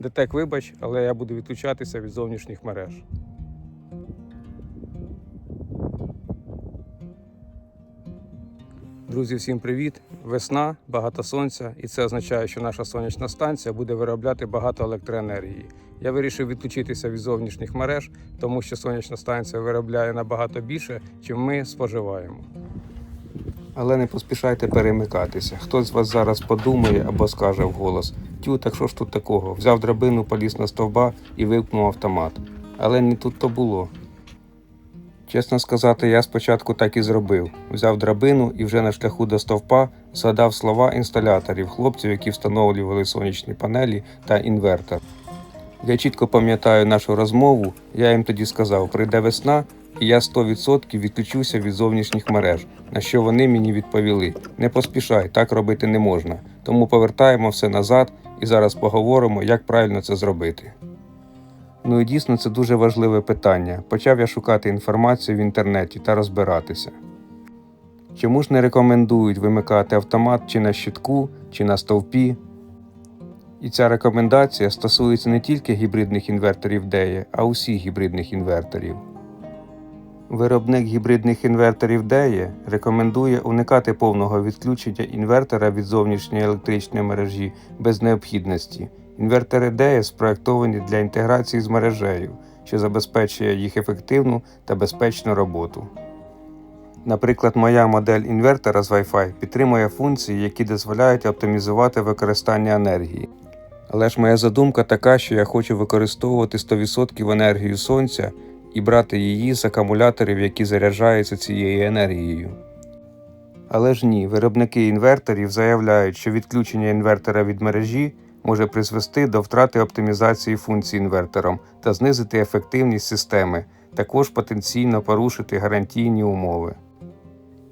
ДТЕК, вибач, але я буду відключатися від зовнішніх мереж. Друзі, всім привіт! Весна, багато сонця, і це означає, що наша сонячна станція буде виробляти багато електроенергії. Я вирішив відключитися від зовнішніх мереж, тому що сонячна станція виробляє набагато більше, чим ми споживаємо. Але не поспішайте перемикатися. Хтось з вас зараз подумає або скаже вголос: Тю, так що ж тут такого? Взяв драбину, поліз на стовба і вимкнув автомат. Але не тут то було. Чесно сказати, я спочатку так і зробив. Взяв драбину і вже на шляху до стовпа згадав слова інсталяторів, хлопців, які встановлювали сонячні панелі та інвертор. Я чітко пам'ятаю нашу розмову, я їм тоді сказав: прийде весна, і я 100% відключуся від зовнішніх мереж. На що вони мені відповіли: не поспішай, так робити не можна. Тому повертаємо все назад і зараз поговоримо, як правильно це зробити. Ну і дійсно це дуже важливе питання. Почав я шукати інформацію в інтернеті та розбиратися. Чому ж не рекомендують вимикати автомат чи на щитку, чи на стовпі? І ця рекомендація стосується не тільки гібридних інверторів DEA, а усіх гібридних інверторів. Виробник гібридних інверторів DEA рекомендує уникати повного відключення інвертора від зовнішньої електричної мережі без необхідності. Інвертори DEA спроектовані для інтеграції з мережею, що забезпечує їх ефективну та безпечну роботу. Наприклад, моя модель інвертора з Wi-Fi підтримує функції, які дозволяють оптимізувати використання енергії. Але ж моя задумка така, що я хочу використовувати 100% енергію сонця і брати її з акумуляторів, які заряджаються цією енергією. Але ж ні, виробники інверторів заявляють, що відключення інвертора від мережі може призвести до втрати оптимізації функцій інвертором та знизити ефективність системи, також потенційно порушити гарантійні умови.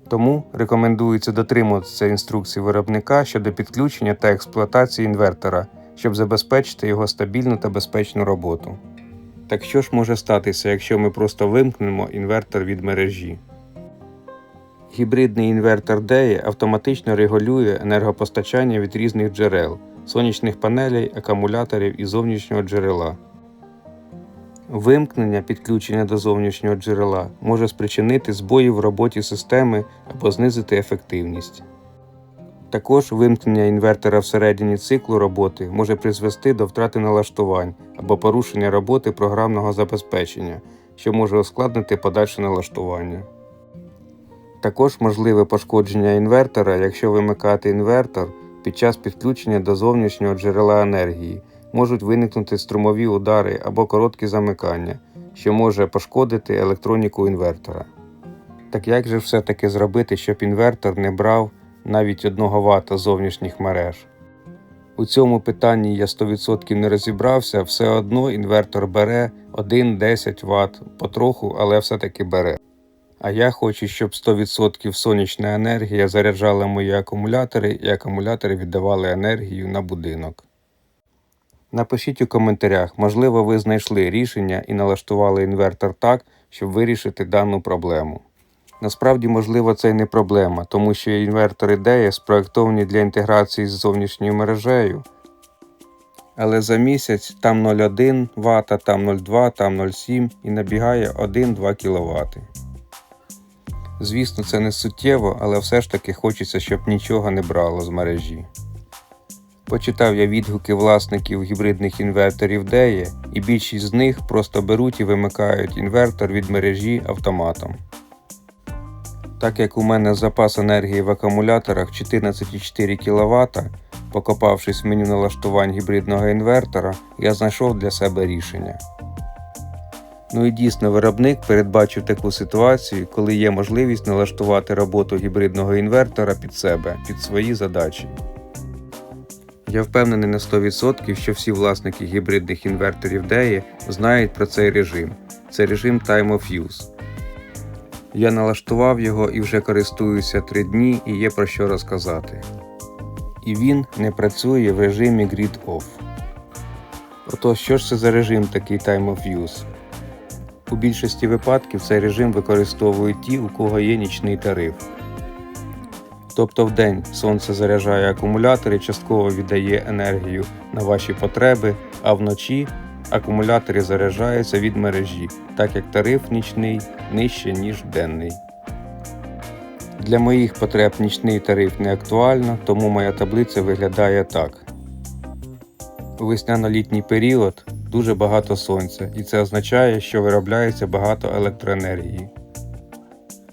Тому рекомендується дотримуватися інструкцій виробника щодо підключення та експлуатації інвертора, щоб забезпечити його стабільну та безпечну роботу. Так що ж може статися, якщо ми просто вимкнемо інвертор від мережі? Гібридний інвертор DEA автоматично регулює енергопостачання від різних джерел, сонячних панелей, акумуляторів і зовнішнього джерела. Вимкнення підключення до зовнішнього джерела може спричинити збої в роботі системи або знизити ефективність. Також вимкнення інвертора всередині циклу роботи може призвести до втрати налаштувань або порушення роботи програмного забезпечення, що може ускладнити подальше налаштування. Також можливе пошкодження інвертора, якщо вимикати інвертор під час підключення до зовнішнього джерела енергії, можуть виникнути струмові удари або короткі замикання, що може пошкодити електроніку інвертора. Так як же все-таки зробити, щоб інвертор не брав навіть 1 Вт зовнішніх мереж? У цьому питанні я 100% не розібрався, все одно інвертор бере 1-10 Вт потроху, але все-таки бере. А я хочу, щоб 100% сонячна енергія заряджала мої акумулятори і акумулятори віддавали енергію на будинок. Напишіть у коментарях, можливо, ви знайшли рішення і налаштували інвертор так, щоб вирішити дану проблему. Насправді, можливо, це й не проблема, тому що інвертори DEA спроектовані для інтеграції з зовнішньою мережею. Але за місяць там 0,1 Вт, там 0,2, там 0,7 і набігає 1-2 кВт. Звісно, це не суттєво, але все ж таки хочеться, щоб нічого не брало з мережі. Почитав я відгуки власників гібридних інверторів DEA, і більшість з них просто беруть і вимикають інвертор від мережі автоматом. Так як у мене запас енергії в акумуляторах 14,4 кВт, покопавшись в меню налаштувань гібридного інвертора, я знайшов для себе рішення. Ну і дійсно, виробник передбачив таку ситуацію, коли є можливість налаштувати роботу гібридного інвертора під себе, під свої задачі. Я впевнений на 100%, що всі власники гібридних інверторів DEA знають про цей режим. Це режим Time of Use. Я налаштував його і вже користуюся 3 дні і є про що розказати. І він не працює в режимі Grid Off. Отож, що ж це за режим такий Time of Use? У більшості випадків цей режим використовують ті, у кого є нічний тариф. Тобто в день сонце заряджає акумулятори, частково віддає енергію на ваші потреби, а вночі акумулятори заряджаються від мережі, так як тариф нічний нижче, ніж денний. Для моїх потреб нічний тариф не актуально, тому моя таблиця виглядає так. У весняно-літній період дуже багато сонця, і це означає, що виробляється багато електроенергії.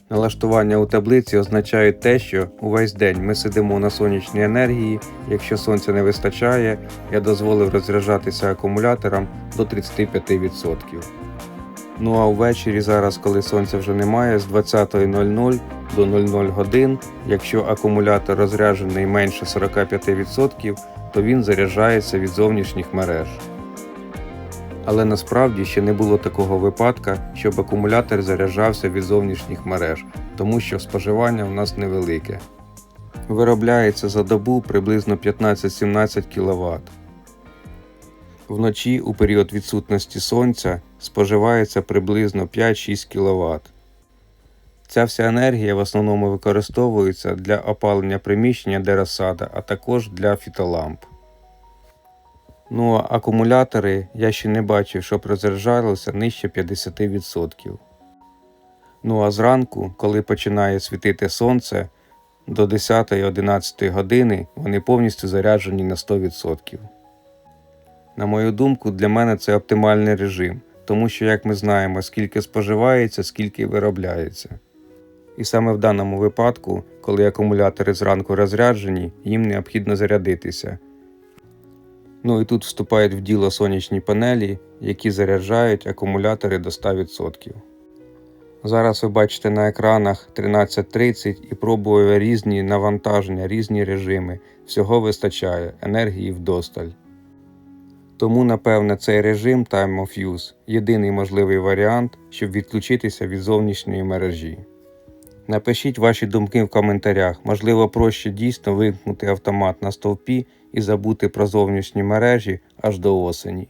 Налаштування у таблиці означає те, що увесь день ми сидимо на сонячній енергії. Якщо сонця не вистачає, я дозволив розряджатися акумуляторам до 35%. Ну а ввечері зараз, коли сонця вже немає, з 20.00 до 00 годин, якщо акумулятор розряджений менше 45%, то він заряджається від зовнішніх мереж. Але насправді ще не було такого випадка, щоб акумулятор заряджався від зовнішніх мереж, тому що споживання в нас невелике. Виробляється за добу приблизно 15-17 кВт. Вночі у період відсутності сонця споживається приблизно 5-6 кВт. Ця вся енергія в основному використовується для опалення приміщення де розсада, а також для фітоламп. Ну а акумулятори я ще не бачив, щоб розряджалися нижче 50%. Ну а зранку, коли починає світити сонце, до 10-11 години вони повністю заряджені на 100%. На мою думку, для мене це оптимальний режим, тому що, як ми знаємо, скільки споживається, скільки виробляється. І саме в даному випадку, коли акумулятори зранку розряджені, їм необхідно зарядитися. Ну і тут вступають в діло сонячні панелі, які заряджають акумулятори до 100%. Зараз ви бачите на екранах 13.30 і пробую різні навантаження, різні режими. Всього вистачає, енергії вдосталь. Тому, напевне, цей режим Time of Use єдиний можливий варіант, щоб відключитися від зовнішньої мережі. Напишіть ваші думки в коментарях. Можливо, проще дійсно вимкнути автомат на стовпі і забути про зовнішні мережі аж до осені.